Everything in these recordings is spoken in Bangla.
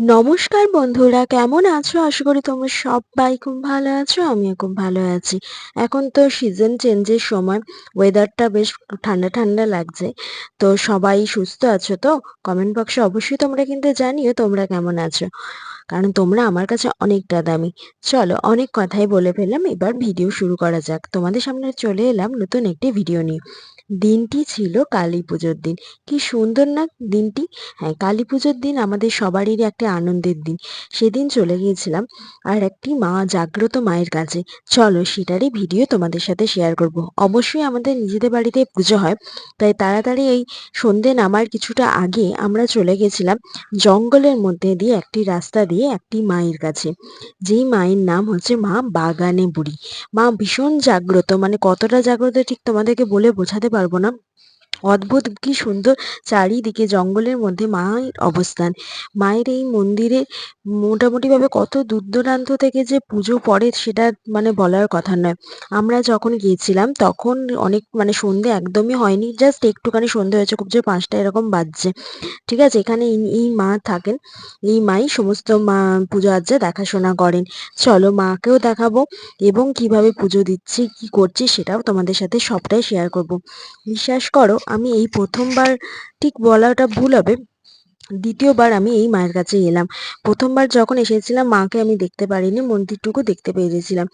নমস্কার বন্ধুরা, কেমন আছো? আশা করি তোমরা সবাই খুব ভালো আছো, আমিও খুব ভালো আছি। এখন তো সিজন চেঞ্জের সময় ওয়েদারটা বেশ ঠান্ডা ঠান্ডা লাগছে। তো সবাই সুস্থ আছো তো? কমেন্ট বক্সে অবশ্যই তোমরা কিন্তু জানিও তোমরা কেমন আছো। কারণ তোমরা আমার কাছে অনেকটা দামি। চলো অনেক কথাই বলে ফেললাম, এবার ভিডিও শুরু করা যাক। তোমাদের সামনে চলে এলাম নতুন একটি ভিডিও নিয়ে। দিনটি ছিল কালী পুজোর দিন। কি সুন্দর না দিনটি? হ্যাঁ কালী পুজোর দিন আমাদের সবারই একটা আনন্দের দিন। সেদিন চলে গিয়েছিলাম আর একটি মা জাগ্রত মায়ের কাছে। চলো সেটারই ভিডিও তোমাদের সাথে শেয়ার করব। অবশ্যই আমাদের নিজেদের বাড়িতে পুজো হয়, তাই তাড়াতাড়ি এই সন্ধে নামার কিছুটা আগে আমরা চলে গেছিলাম জঙ্গলের মধ্যে দিয়ে একটি রাস্তা দিয়ে। একটি মায়ের কাছে। যেই মায়ের নাম হচ্ছে মা বাগানে বুড়ি। মা ভীষণ জাগ্রত মানে কতটা জাগ্রত ঠিক তোমাদেরকে বলে বোঝাতে পারব না। অদ্ভুত, কি সুন্দর চারিদিকে জঙ্গলের মধ্যে মায়ের অবস্থান। মায়ের এই মন্দিরে মোটামুটিভাবে কত দূর দূরান্ত থেকে যে পুজো পড়ে সেটা মানে বলার কথা নয়। আমরা যখন গিয়েছিলাম তখন অনেক মানে সন্ধে একদমই হয়নি জাস্ট একটুখানি সন্ধে হয়েছে, খুব যে পাঁচটা এরকম বাজছে। ঠিক আছে, এখানে এই মা থাকেন, এই মাই সমস্ত মা পুজো আর্চা দেখাশোনা করেন। চলো মাকেও দেখাবো এবং কীভাবে পুজো দিচ্ছি, কি করছি সেটাও তোমাদের সাথে সবটাই শেয়ার করব। বিশ্বাস করো আমি এই প্রথমবার ঠিক বলাটা ভুল হবে। দ্বিতীয়বার আমি এই মায়ের কাছে এলাম। প্রথমবার যখন এসেছিলাম, মাকে আমি দেখতে পারিনি, মন্দিরটুকু দেখতে পেরেছিলাম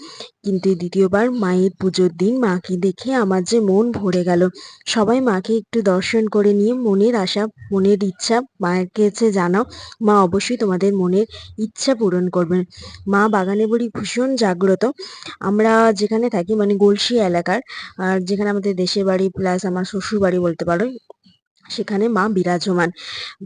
কিন্তু দ্বিতীয়বার মায়ের পুজোর দিন মাকে দেখে আমার যে মন ভরে গেল। সবাই মাকে একটু দর্শন করে নিয়ে মনের আশা, মনের ইচ্ছা মায়ের কাছে জানাও। মা অবশ্যই তোমাদের মনের ইচ্ছা পূরণ করবেন। মা বাগানে বড়ি ভীষণ জাগ্রত। আমরা যেখানে থাকি মানে গলসি এলাকার, আর যেখানে আমাদের দেশের বাড়ি প্লাস আমার শ্বশুর বাড়ি বলতে পারো সেখানে মা বিরাজমান।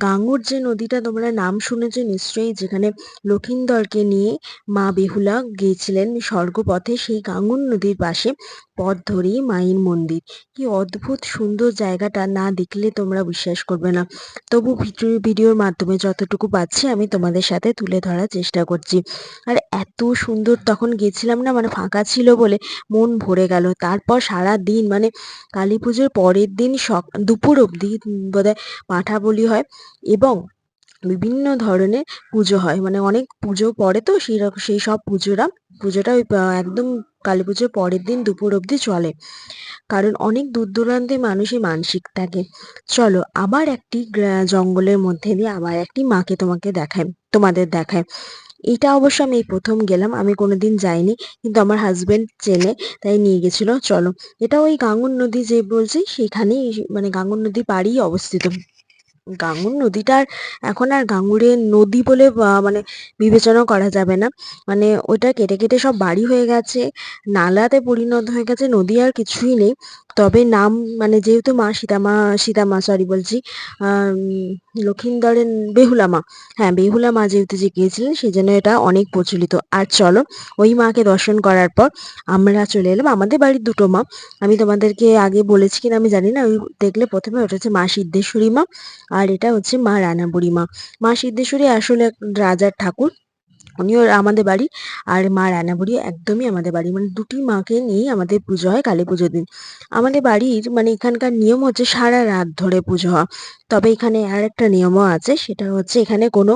গাঙ্গুর যে নদীটা, তোমরা নাম শুনেছো নিশ্চয়ই, যেখানে লক্ষিন্দরকে নিয়ে মা বেহুলা গিয়েছিলেন স্বর্গপথে, সেই গাঙ্গুর নদীর পাশে পথ ধরেই মায়ের মন্দির। কি অদ্ভুত সুন্দর জায়গাটা, না দেখলে তোমরা বিশ্বাস করবে না। তবু ভিডিওর মাধ্যমে যতটুকু পাচ্ছি, আমি তোমাদের সাথে তুলে ধরার চেষ্টা করছি। আর এত সুন্দর, তখন গেছিলাম না মানে ফাঁকা ছিল বলে মন ভরে গেল। তারপর সারা দিন মানে কালী পুজোর পরের দিন সক, দুপুর অবধি বোধহয় পাঁঠা বলি হয় এবং বিভিন্ন ধরনের পুজো হয়। মানে অনেক পুজো পড়ে তো সেই সেই সব পুজোরা। পুজোটা ওই একদম কালী পুজোর পরের দিন দুপুর অবধি চলে। কারণ অনেক দূর দূরান্তে মানুষই মানসিক থাকে। চলো আবার একটি জঙ্গলের মধ্যে দিয়ে আবার একটি মাকে তোমাকে দেখায় তোমাদের দেখায় এটা অবশ্য আমি এই প্রথম গেলাম, আমি কোনোদিন যাইনি, কিন্তু আমার হাজব্যান্ড চেনে, তাই নিয়ে গেছিল। চলো, এটা ওই গাঙ্গুর নদী যে বলছি, সেখানেই মানে গাঙ্গুর নদী পাড়েই অবস্থিত। গাঙ্গুর নদীটার এখন আর গাঙ্গুরের নদী বলে মানে বিবেচনা করা যাবে না। মানে ওটা কেটে কেটে সব বাড়ি হয়ে গেছে, নালাতে পরিণত হয়ে গেছে, নদী আর কিছুই নেই। তবে নাম মানে যেহেতু মা সীতামা সীতামা সরি বলছি লক্ষিন্দরের বেহুলা মা। হ্যাঁ বেহুলা মা যেহেতু যে গিয়েছিলেন সেই জন্য এটা অনেক প্রচলিত। আর চলো, ওই মাকে দর্শন করার পর আমরা চলে এলাম আমাদের বাড়ির দুটো মা। আমি তোমাদেরকে আগে বলেছি কিনা আমি জানি না, ওই দেখলে প্রথমে ওটা হচ্ছে মা সিদ্ধেশ্বরী মা, আর এটা হচ্ছে মা রানাবুড়ি মা। মা সিদ্ধেশ্বরী আসলে রাজার ঠাকুর। উনিও আমাদের বাড়ি আর মা রান্নাবুড়ি একদমই আমাদের বাড়ি। মানে দুটি মাকে নিয়েই আমাদের পুজো হয় কালী পুজোর দিন। আমাদের বাড়ির মানে এখানকার নিয়ম হচ্ছে সারা রাত ধরে পুজো হওয়া তবে এখানে আর একটা নিয়মও আছে, সেটা হচ্ছে এখানে কোনো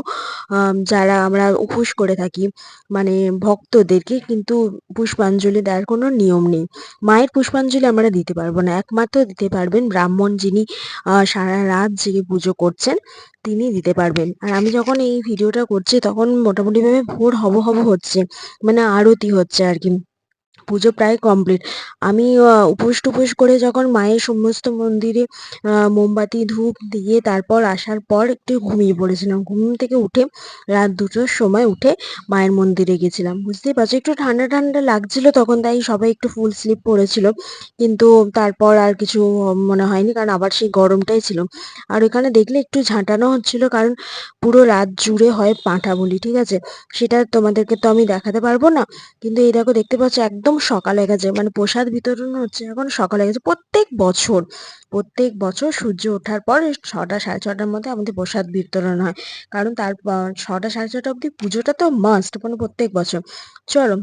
যারা আমরা উপোস করে থাকি মানে ভক্তদেরকে কিন্তু পুষ্পাঞ্জলি দেওয়ার কোনো নিয়ম নেই। মায়ের পুষ্পাঞ্জলি আমরা দিতে পারব না। একমাত্র দিতে পারবেন ব্রাহ্মণ যিনি সারা রাত জেগে পুজো করছেন তিনি দিতে পারবেন। আর আমি যখন এই ভিডিওটা করছি, তখন মোটামুটিভাবে ভোর হব হব হচ্ছে। মানে আরতি হচ্ছে আর কি। পুজো প্রায় কমপ্লিট আমি উপোস টুপোস করে যখন মায়ের সমস্ত মন্দিরে মোমবাতি, ধূপ দিয়ে তারপর আসার পর একটু ঘুমিয়ে পড়েছিলাম। ঘুম থেকে উঠে রাত দুটোর সময় উঠে মায়ের মন্দিরে গেছিলাম। বুঝতেই পারছ? একটু ঠান্ডা ঠান্ডা লাগছিল তখন, তাই সবাই একটু ফুল স্লিপ পরেছিল কিন্তু তারপর আর কিছু মনে হয়নি, কারণ আবার সেই গরমটাই ছিল। আর ওখানে দেখলে একটু ঝাঁটানো হচ্ছিল, কারণ পুরো রাত জুড়ে হয় পাঁঠা বলি ঠিক আছে? সেটা তোমাদেরকে তো আমি দেখাতে পারব না। কিন্তু এই দেখো, দেখতে পাচ্ছ একদম সকাল হয়ে গেছে। মানে প্রসাদ বিতরণ হচ্ছে এখন সকাল হয়ে গেছে। প্রত্যেক বছর প্রত্যেক বছর সূর্য ওঠার পর ছটা সাড়ে ছটার মধ্যে আমাদের প্রসাদ বিতরণ হয়। কারণ তার ছটা সাড়ে ছটা অবধি পুজোটা তো মাস্ট মানে প্রত্যেক বছর। চলো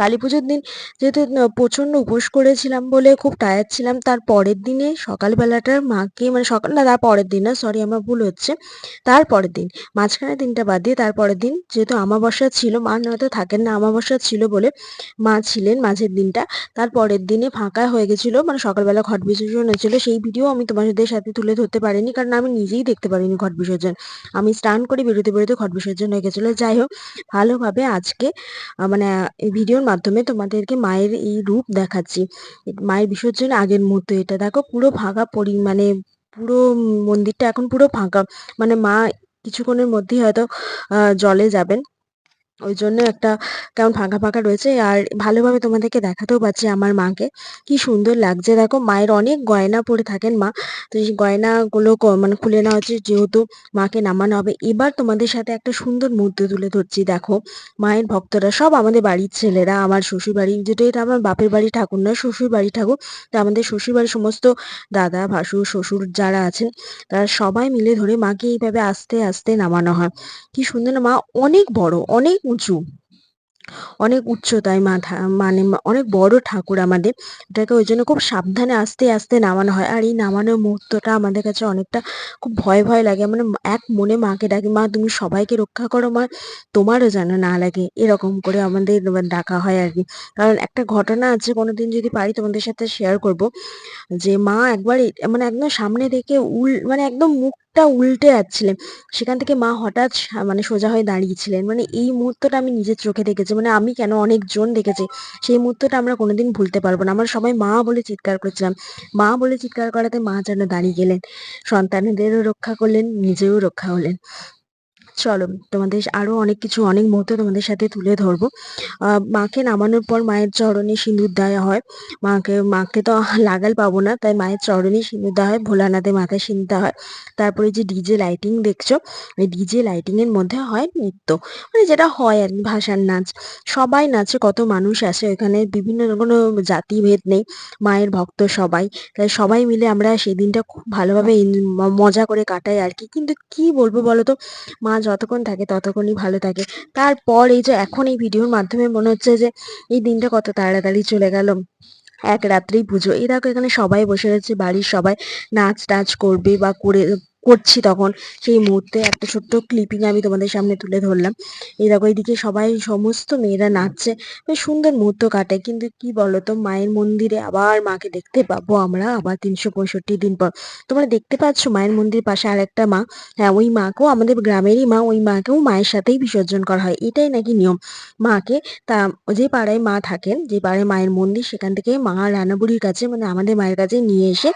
কালী পুজোর দিন যেহেতু প্রচণ্ড উপোস করেছিলাম বলে খুব টায়ার্ড ছিলাম, তার পরের দিনে সকালবেলাটার মাকে মানে সকাল, না, তার পরের দিন না সরি আমার ভুল হচ্ছে। তার পরের দিন মাঝখানে দিনটা বাদ দিয়ে তার পরের দিন যেহেতু আমাবস্যা ছিল, মা নয়তো থাকেন না আমাবস্যা ছিল বলে মা ছিলেন মাঝের দিনটা, তার পরের দিনে ফাঁকা হয়ে গেছিল মানে সকালবেলা ঘট বিসর্জন হয়েছিল, সেই ভিডিও আমি তোমাদের সাথে তুলে ধরতে পারিনি, কারণ আমি নিজেই দেখতে পারিনি ঘট বিসর্জন। আমি স্নান করে বেরোতে বেরোতে ঘট বিসর্জন হয়ে গেছিল। যাই হোক, ভালোভাবে আজকে মানে ভিডিওর মাধ্যমে তোমাদেরকে মায়ের এই রূপ দেখাচ্ছি। মায়ের বিসর্জন আগের মুহূর্ত এটা দেখো পুরো ফাঁকা পরি মানে পুরো মন্দিরটা এখন পুরো ফাঁকা। মানে মা কিছুক্ষণের মধ্যেই হয়তো জলে যাবেন। ওই জন্য একটা কেমন ফাঁকা ফাঁকা রয়েছে। আর ভালোভাবে তোমাদেরকে দেখাতেও পাচ্ছি আমার মাকে। কি সুন্দর লাগছে। দেখো, মায়ের অনেক গয়না পরে থাকেন মা। তো এই গয়নাগুলো মানে খুলে নেওয়া হচ্ছে যেহেতু মাকে নামানো হবে। এবার তোমাদের সাথে একটা সুন্দর মুহূর্ত তুলে ধরছি। দেখো, মায়ের ভক্তরা সব আমাদের বাড়ির ছেলেরা, আমার শ্বশুর বাড়ি যেটা এটা আমার বাপের বাড়ি ঠাকুর নয় শ্বশুর বাড়ি ঠাকুর, তো আমাদের শ্বশুর বাড়ির সমস্ত দাদা, ভাসুর, শ্বশুর যারা আছেন, তারা সবাই মিলে ধরে মাকে এইভাবে আস্তে আস্তে নামানো হয়। কি সুন্দর না, মা অনেক বড়, অনেক উঁচু। অনেক উচ্চতায় মাথা মানে অনেক বড় ঠাকুর আমাদের। এটাকে ওই জন্য খুব সাবধানে আস্তে আস্তে নামানো হয়। আর এই নামানোর মুহূর্তটা আমাদের কাছে অনেকটা খুব ভয় ভয় লাগে। মানে এক মনে মাকে ডাকি, মা, তুমি সবাইকে রক্ষা করো, মা। তোমারও যেন না লাগে। এরকম করে আমাদের ডাকা হয় আর কি। কারণ একটা ঘটনা আছে, কোনোদিন যদি পারি তোমাদের সাথে শেয়ার করব। যে মা একবার মানে একদম সামনে দেখে উল মানে একদম মুখটা উল্টে যাচ্ছিলেন। সেখান থেকে মা হঠাৎ মানে সোজা হয়ে দাঁড়িয়েছিলেন। মানে এই মুহূর্তটা আমি নিজের চোখে দেখেছি। মানে আমি কেন অনেক জন দেখেছি, সেই মুহূর্তটা আমরা কোনোদিন ভুলতে পারব না। আমরা সবাই মা বলে চিৎকার করেছিলাম। মা বলে চিৎকার করাতে মা যেন দাঁড়িয়ে গেলেন। সন্তানদেরও রক্ষা করলেন, নিজেও রক্ষা হলেন। চলো, তোমাদের আরও অনেক কিছু, অনেক মুহূর্ত তোমাদের সাথে তুলে ধরবো। মাকে নামানোর পর মায়ের চরণে সিঁদুর দেওয়া হয়। মাকে মাকে তো লাগাল পাবো না, তাই মায়ের চরণে সিঁদুর দেওয়া হয়, ভোলানাথের মাথায় সিঁদুর দেওয়া হয়। তারপরে যে ডিজে লাইটিং দেখছ, ওই ডিজে লাইটিং এর মধ্যে হয় নৃত্য। মানে যেটা হয় আর ভাসান নাচ। সবাই নাচে, কত মানুষ আসে ওখানে বিভিন্ন কোনো জাতিভেদ নেই, মায়ের ভক্ত সবাই। তাই সবাই মিলে আমরা সেই দিনটা খুব ভালোভাবে মজা করে কাটাই আর কি। কিন্তু কি বলব বলো তো, মা যতক্ষণ থাকে ততক্ষণই ভালো থাকে। তারপর এই যে এখন এই ভিডিওর মাধ্যমে মনে হচ্ছে যে এই দিনটা কত তাড়াতাড়ি চলে গেল। এক রাত্রেই পুজো। এই দেখো এখানে সবাই বসে রয়েছে, বাড়ির সবাই নাচ টাচ করবে বা করে করছি তখন। সেই মুহূর্তে একটা ছোট্ট ক্লিপিং আমি তোমাদের সামনে তুলে ধরলাম। এই দেখো, এইদিকে সবাই, সমস্ত মেয়েরা নাচছে। বেশ সুন্দর মুহূর্ত কাটে, কিন্তু কি বলতো, মায়ের মন্দিরে আবার মাকে দেখতে পাবো আমরা আবার তিনশো পঁয়ষট্টি দিন পর। তোমরা দেখতে পাচ্ছ মায়ের মন্দির পাশে আর একটা মা। হ্যাঁ ওই মাকেও আমাদের গ্রামেরই মা, ওই মাকেও মায়ের সাথেই বিসর্জন করা হয়। এটাই নাকি নিয়ম। মাকে তা, যে পাড়ায় মা থাকেন, যে পাড়ায় মায়ের মন্দির, সেখান থেকে মা রান্নাবুড়ির কাছে মানে আমাদের মায়ের কাছে নিয়ে এসে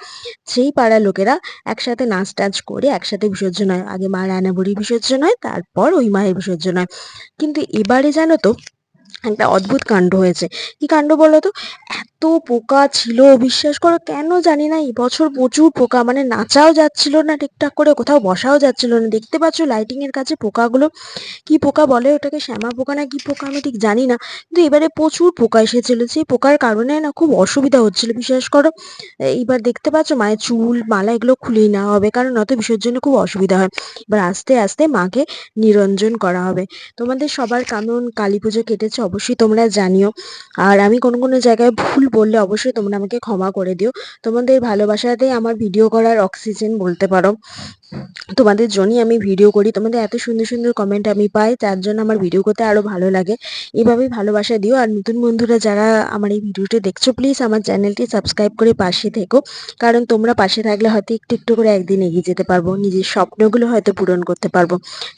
সেই পাড়ার লোকেরা একসাথে নাচ টাচ করে একসাথে বিসর্জন হয়। আগে মা রান্নাবুড়ির বিসর্জন হয়, তারপর ওই মায়ের বিসর্জন হয়। কিন্তু এবারে জানো তো একটা অদ্ভুত কাণ্ড হয়েছে। কি কাণ্ড বলো তো এত পোকা ছিল, বিশ্বাস করো, কেন জানি না, এই বছর প্রচুর পোকা মানে নাচাও যাচ্ছিল না ঠিকঠাক করে, কোথাও বসাও যাচ্ছিল না। দেখতে পাচ্ছ লাইটিং এর কাছে পোকাগুলো কি পোকা বলে ওটাকে, শ্যামা পোকা না কি পোকা আমি ঠিক জানি না। কিন্তু এবারে প্রচুর পোকা এসেছিল, সেই পোকার কারণে না খুব অসুবিধা হচ্ছিল, বিশ্বাস করো। এইবার দেখতে পাচ্ছ মায়ের চুল, মালা এগুলো খুলেই না হবে, কারণ নয়তো বিসর্জনে খুব অসুবিধা হয়। এবার আস্তে আস্তে মাকে নিরঞ্জন করা হবে। তোমাদের সবার কেমন কালী পুজো কেটেছে অবশ্যই তোমরা জানিও। আর আমি কোনো কোনো জায়গায় ভুল বললে অবশ্যই তোমরা আমাকে ক্ষমা করে দিও। তোমাদের ভালোবাসাতেই আমার ভিডিও করার অক্সিজেন বলতে পারো। তোমাদের জন্যই আমি ভিডিও করি। তোমাদের এত সুন্দর সুন্দর কমেন্ট আমি পাই, তার জন্য আমার ভিডিও করতে আরও ভালো লাগে। এভাবেই ভালোবাসা দিও। আর নতুন বন্ধুরা যারা আমার এই ভিডিওটি দেখছ প্লিজ আমার চ্যানেলটি সাবস্ক্রাইব করে পাশে থেকো। কারণ তোমরা পাশে থাকলে হয়তো একটু একটু করে একদিন এগিয়ে যেতে পারব। নিজের স্বপ্নগুলো হয়তো পূরণ করতে পারব।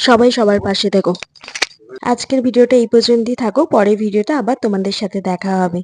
সবাই সবার পাশে থেকো। আজকের ভিডিওটা এই পর্যন্তই থাকো পরের ভিডিওটা আবার তোমাদের সাথে দেখা হবে।